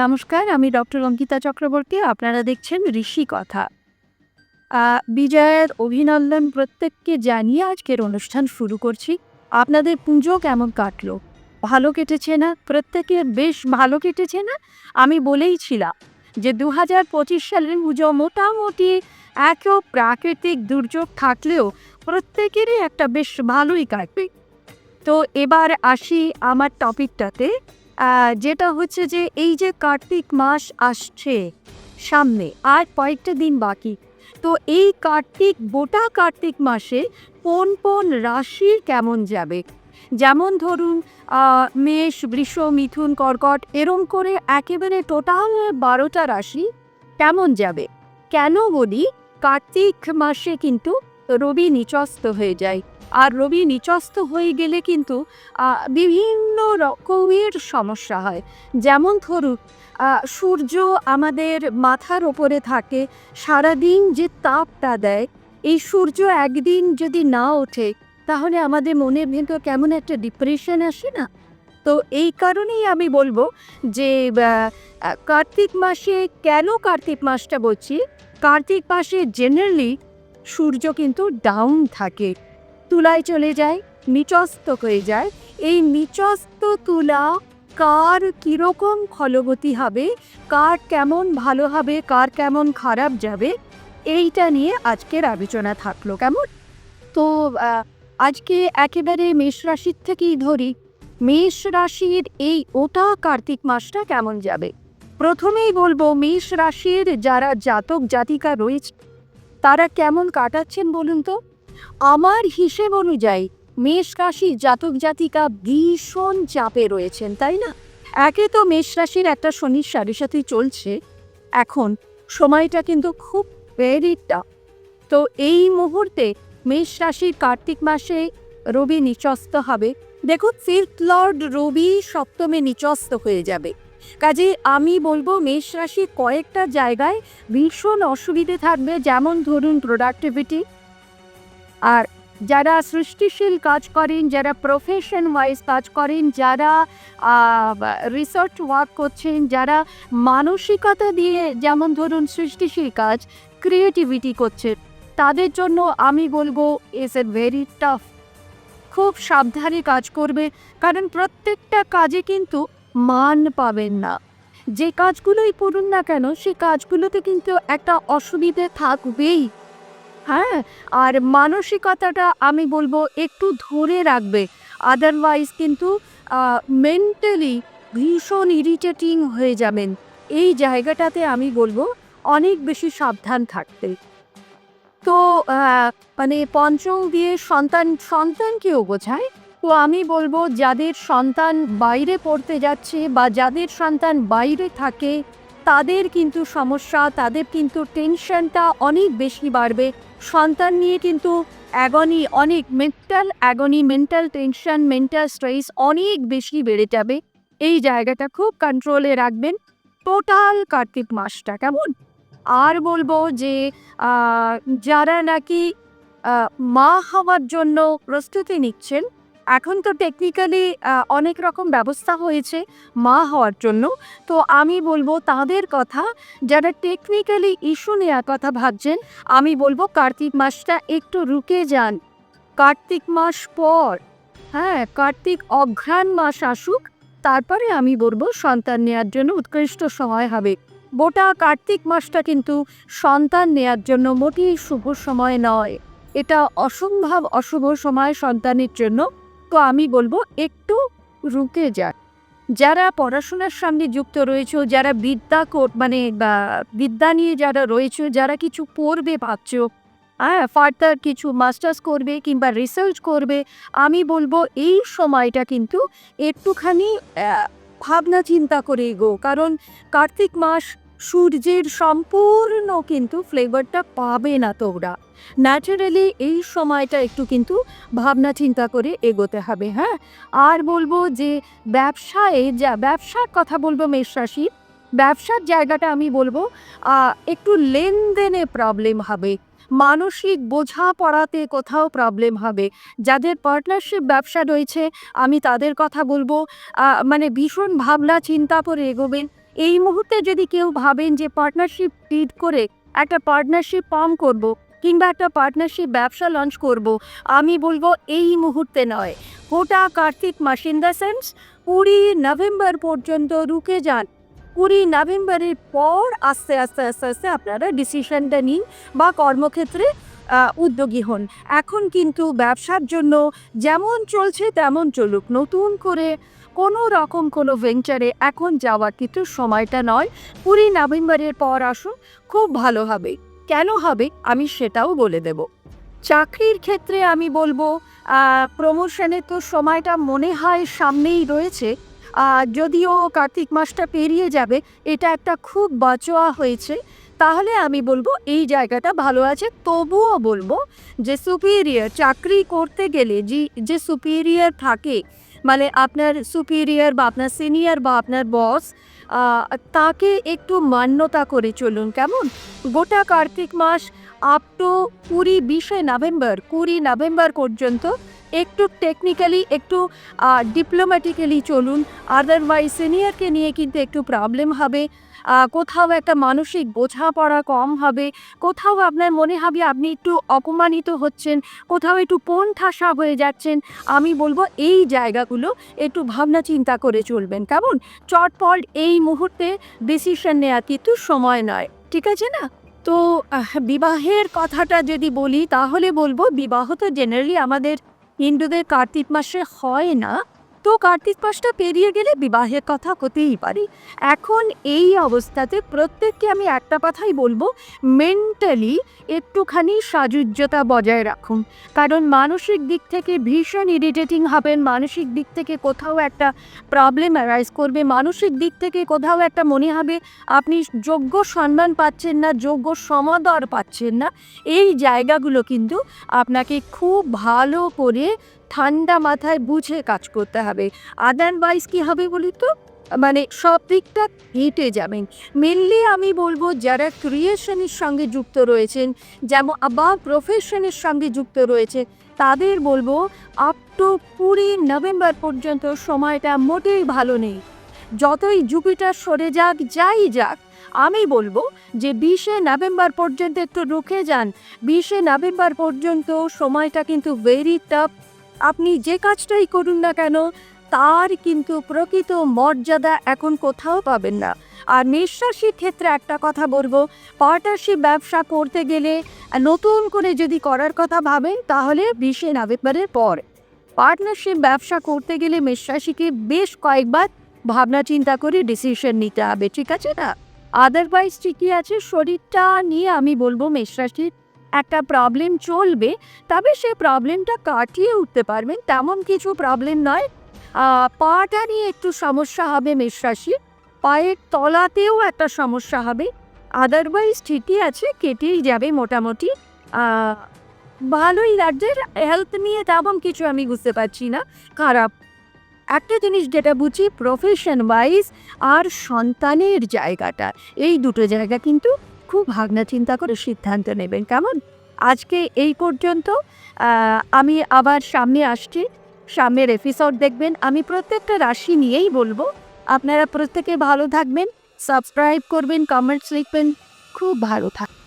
নমস্কার, আমি ডক্টর অঙ্কিতা চক্রবর্তী, আপনারা দেখছেন ঋষি কথা। বিজয়ের অভিনন্দন প্রত্যেককে জানিয়ে আজকের অনুষ্ঠান শুরু করছি। আপনাদের পুজো কেমন কাটলো? ভালো কেটেছে না? প্রত্যেকের বেশ ভালো কেটেছে না? আমি বলেই ছিলাম যে দু হাজার পঁচিশ সালের পুজো মোটামুটি একও প্রাকৃতিক দুর্যোগ থাকলেও প্রত্যেকেরই একটা বেশ ভালোই কাটবে। তো এবার আসি আমার টপিকটাতে যেটা হচ্ছে যে এই যে কার্তিক মাস আসছে সামনে, আর কয়েকটা দিন বাকি, তো এই কার্তিক, গোটা কার্তিক মাসে কোন কোন রাশি কেমন যাবে? যেমন ধরুন মেষ, বৃষ, মিথুন, কর্কট, এরম করে একেবারে টোটাল বারোটা রাশি কেমন যাবে? কেন বলি, কার্তিক মাসে কিন্তু রবি নিচস্ত হয়ে যায়। আর রবি নিচস্ত হয়ে গেলে কিন্তু বিভিন্ন রকমের সমস্যা হয়। যেমন ধরুন সূর্য আমাদের মাথার ওপরে থাকে, সারাদিন যে তাপটা দেয়, এই সূর্য একদিন যদি না ওঠে, তাহলে আমাদের মনের ভেতর কেমন একটা ডিপ্রেশন আসে না? তো এই কারণেই আমি বলব যে কার্তিক মাসে কেন কার্তিক মাসটা বলছি? কার্তিক মাসে জেনারেলি সূর্য কিন্তু ডাউন থাকে। তুলায় চলে যায় নিচস্ত হয়ে যায়। এই নিচস্ত তুলা কার কীরকম ফলবতী হবে, কার কেমন ভালো হবে, কার কেমন খারাপ যাবে, এইটা নিয়ে আজকের আলোচনা থাকল কেমন? তো আজকে একেবারে মেষ রাশির থেকেই ধরি। মেষ রাশির এই ওটা কার্তিক মাসটা কেমন যাবে? প্রথমেই বলব, মেষ রাশির যারা জাতক জাতিকা রয়েছে, তারা কেমন কাটাচ্ছেন বলুন তো? আমার হিসেব অনুযায়ী মেষ রাশি জাতক জাতিকা ভীষণ চাপে রয়েছেন, তাই না? একে তো মেষ রাশির একটা শনির সাড়ে সাথে চলছে। এখন সময়টা কিন্তু খুব ভেরি তো এই মুহূর্তে মেষ রাশির কার্তিক মাসে রবি নিচস্ত হবে। দেখুন ফিফথ লর্ড রবি সপ্তমে নিচস্ত হয়ে যাবে। কাজে আমি বলব, মেষ রাশির কয়েকটা জায়গায় ভীষণ অসুবিধে থাকবে, যেমন ধরুন প্রোডাক্টিভিটি আর যারা সৃষ্টিশীল কাজ করেন, যারা প্রফেশন ওয়াইজ কাজ করেন, যারা রিসার্চ ওয়ার্ক করছেন, যারা মানসিকতা দিয়ে যেমন ধরুন সৃষ্টিশীল কাজ ক্রিয়েটিভিটি করছেন, তাদের জন্য আমি বলব ইজ এ ভেরি টাফ খুব সাবধানে কাজ করবে, কারণ প্রত্যেকটা কাজে কিন্তু মান পাবেন না। যে কাজগুলোই করুন না কেন সেই কাজগুলোতে কিন্তু একটা অসুবিধে থাকবেই। হ্যাঁ আর মানসিকতাটা আমি বলব একটু ধরে রাখবে। আদারওয়াইজ কিন্তু মেন্টালি ভীষণ ইরিটেটিং হয়ে যাবেন। এই জায়গাটাতে আমি বলব অনেক বেশি সাবধান থাকতে। তো মানে পঞ্চম দিয়ে সন্তান, সন্তানকেও বোঝায়। তো আমি বলব যাদের সন্তান বাইরে পড়তে যাচ্ছে বা যাদের সন্তান বাইরে থাকে তাদের কিন্তু সমস্যা, তাদের কিন্তু টেনশনটা অনেক বেশি বাড়বে। সন্তান নিয়ে কিন্তু অ্যাগনি অনেক mental agony mental tension mental stress অনেক বেশি বেড়ে যাবে। এই জায়গাটা খুব কন্ট্রোলে রাখবেন। টোটাল কার্তিক মাসটা কেমন? আর বলব যে যারা নাকি মা হওয়ার জন্য প্রস্তুতি নিচ্ছেন এখন তো টেকনিক্যালি অনেক রকম ব্যবস্থা হয়েছে মা হওয়ার জন্য। তো আমি বলব তাদের কথা, যারা টেকনিক্যালি ইস্যু নেওয়ার কথা ভাবছেন, আমি বলব কার্তিক মাসটা একটু রুকে যান। কার্তিক মাস পর হ্যাঁ কার্তিক অঘ্রাণ মাস আসুক, তারপরে আমি বলব সন্তান নেওয়ার জন্য উৎকৃষ্ট সময় হবে। গোটা কার্তিক মাসটা কিন্তু সন্তান নেয়ার জন্য মোটেই শুভ সময় নয়। এটা অসম্ভব অশুভ সময় সন্তানের জন্য। তো আমি বলব একটু রুকে যান যারা পড়াশোনার সঙ্গে যুক্ত রয়েছে, যারা বিদ্যা মানে বা বিদ্যা নিয়ে যারা রয়েছে, যারা কিছু পড়বে ভাবছ হ্যাঁ ফার্দার কিছু মাস্টার্স করবে কিংবা রিসার্চ করবে, আমি বলব এই সময়টা কিন্তু একটুখানি ভাবনা চিন্তা করে এগো। কারণ কার্তিক মাস সূর্যের সম্পূর্ণ কিন্তু ফ্লেভারটা পাবে না তোমরা। ন্যাচারালি এই সময়টা একটু কিন্তু ভাবনা চিন্তা করে এগোতে হবে হ্যাঁ? আর বলব যে ব্যবসায় যা, ব্যবসার কথা বলব মেষ রাশি, ব্যবসার জায়গাটা আমি বলব একটু লেনদেনে প্রবলেম হবে। মানসিক বোঝাপড়াতে কোথাও প্রবলেম হবে। যাদের পার্টনারশিপ ব্যবসা রয়েছে, আমি তাদের কথা বলব। মানে ভীষণ ভাবনা চিন্তা করে এগোবেন। এই মুহূর্তে যদি কেউ ভাবেন যে পার্টনারশিপ লিড করে একটা পার্টনারশিপ ফর্ম করব কিংবা একটা পার্টনারশিপ ব্যবসা লঞ্চ করব, আমি বলব এই মুহূর্তে নয়। গোটা কার্তিক মাস ইন দ্য সেন্স, কুড়ি নভেম্বর পর্যন্ত রুকে যান। কুড়ি নভেম্বরের পর আস্তে আস্তে আস্তে আস্তে আপনারা ডিসিশনটা নিন বা কর্মক্ষেত্রে উদ্যোগী হন। এখন কিন্তু ব্যবসার জন্য যেমন চলছে তেমন চলুক। নতুন করে কোনো রকম কোনো ভেঞ্চারে এখন যাওয়ার কিন্তু সময়টা নয়। কুড়ি নভেম্বরের পর আসুন, খুব ভালো হবে। কেন হবে, আমি সেটাও বলে দেব। চাকরির ক্ষেত্রে আমি বলব প্রমোশনের তো সময়টা মনে হয় সামনেই রয়েছে। যদিও কার্তিক মাসটা পেরিয়ে যাবে, এটা একটা খুব বাঁচোয়া হয়েছে। তাহলে আমি বলব, এই জায়গাটা ভালো আছে। তবুও বলব যে সুপিরিয়ার চাকরি করতে গেলে যে যে সুপিরিয়র থাকে মানে আপনার সুপিরিয়ার বা আপনার সিনিয়র বা আপনার বস তাকে একটু মান্যতা করে চলুন। কেমন? গোটা কার্তিক মাস আপ টু কুড়ি, বিশে নভেম্বর, কুড়ি নভেম্বর পর্যন্ত একটু টেকনিক্যালি একটু ডিপ্লোম্যাটিক্যালি চলুন। আদারওয়াইজ সিনিয়রকে নিয়ে কিন্তু একটু প্রবলেম হবে। কোথাও একটা মানসিক বোঝাপড়া কম হবে। কোথাও আপনার মনে হবে আপনি একটু অপমানিত হচ্ছেন, কোথাও একটু পণ ঠাসা হয়ে যাচ্ছেন। আমি বলব এই জায়গাগুলো একটু ভাবনা চিন্তা করে চলবেন। কেমন? চটপট এই মুহূর্তে ডিসিশন নেওয়া কিন্তু সময় নয়। ঠিক আছে না? তো বিবাহের কথাটা যদি বলি, তাহলে বলব বিবাহ তো জেনারেলি আমাদের হিন্দুদের কার্তিক মাসে হয় না। তো কার্তিক মাসটা পেরিয়ে গেলে বিবাহের কথা হতেই পারে। এখন এই অবস্থাতে প্রত্যেককে আমি একটা কথাই বলব মেন্টালি একটুখানি সাজুজ্যতা বজায় রাখুন। কারণ মানসিক দিক থেকে ভীষণ ইরিটেটিং হবেন, মানসিক দিক থেকে কোথাও একটা প্রবলেম অ্যারাইজ করবে, মানসিক দিক থেকে কোথাও একটা মনে হবে, আপনি যোগ্য সম্মান পাচ্ছেন না, যোগ্য সমাদর পাচ্ছেন না, এই জায়গাগুলো কিন্তু আপনাকে খুব ভালো করে ঠান্ডা মাথায় বুঝে কাজ করতে হবে। আদারওয়াইজ কী হবে বলি তো? মানে সব দিকটা হেঁটে যাবেন মেনলি আমি বলব যারা ক্রিয়েশনের সঙ্গে যুক্ত রয়েছেন, যেমন বা প্রফেশনের সঙ্গে যুক্ত রয়েছে, তাদের বলব আপ টু কুড়ি নভেম্বর পর্যন্ত সময়টা মোটেই ভালো নেই। যতই জুপিটার সরে যাক, যাই যাক, আমি বলব যে বিশে নভেম্বর পর্যন্ত একটু রুখে যান। বিশে নভেম্বর পর্যন্ত সময়টা কিন্তু ভেরি টাফ আপনি যে কাজটাই করুন না কেন, তার কিন্তু প্রকৃত মর্যাদা এখন কোথাও পাবেন না। আর নিঃশ্বাসীর ক্ষেত্রে একটা কথা বলব পার্টনারশিপ ব্যবসা করতে গেলে নতুন করে যদি করার কথা ভাবেন তাহলে বিশে নভেম্বরের পর। পার্টনারশিপ ব্যবসা করতে গেলে মেষরাশিকে বেশ কয়েকবার ভাবনা চিন্তা করে ডিসিশন নিতে হবে, ঠিক আছে না? আদারওয়াইজ ঠিকই আছে, শরীরটা নিয়ে আমি বলব মেষরাশির একটা প্রবলেম চলবে, তবে সে প্রবলেমটা কাটিয়ে উঠতে পারবেন, তেমন কিছু প্রবলেম নয়। পাটা নিয়ে একটু সমস্যা হবে মেষরাশির পায়ের তলাতেও একটা সমস্যা হবে আদারওয়াইজ ঠিকই আছে, কেটেই যাবে মোটামুটি। ভালোই রাজ্যের হেলথ নিয়ে তেমন কিছু আমি বুঝতে পারছি না, খারাপ। একটা জিনিস যেটা বুঝি প্রফেশন ওয়াইজ আর সন্তানের জায়গাটা, এই দুটো জায়গা কিন্তু খুব ভাবনা চিন্তা করে সিদ্ধান্ত নেবেন। কেমন? আজকে এই পর্যন্ত আমি আবার সামনে আসছি। সামনের এপিসোড দেখবেন। আমি প্রত্যেকটা রাশি নিয়েই বলব। আপনারা প্রত্যেকে ভালো থাকবেন সাবস্ক্রাইব করবেন কমেন্টস লিখবেন। খুব ভালো থাকবেন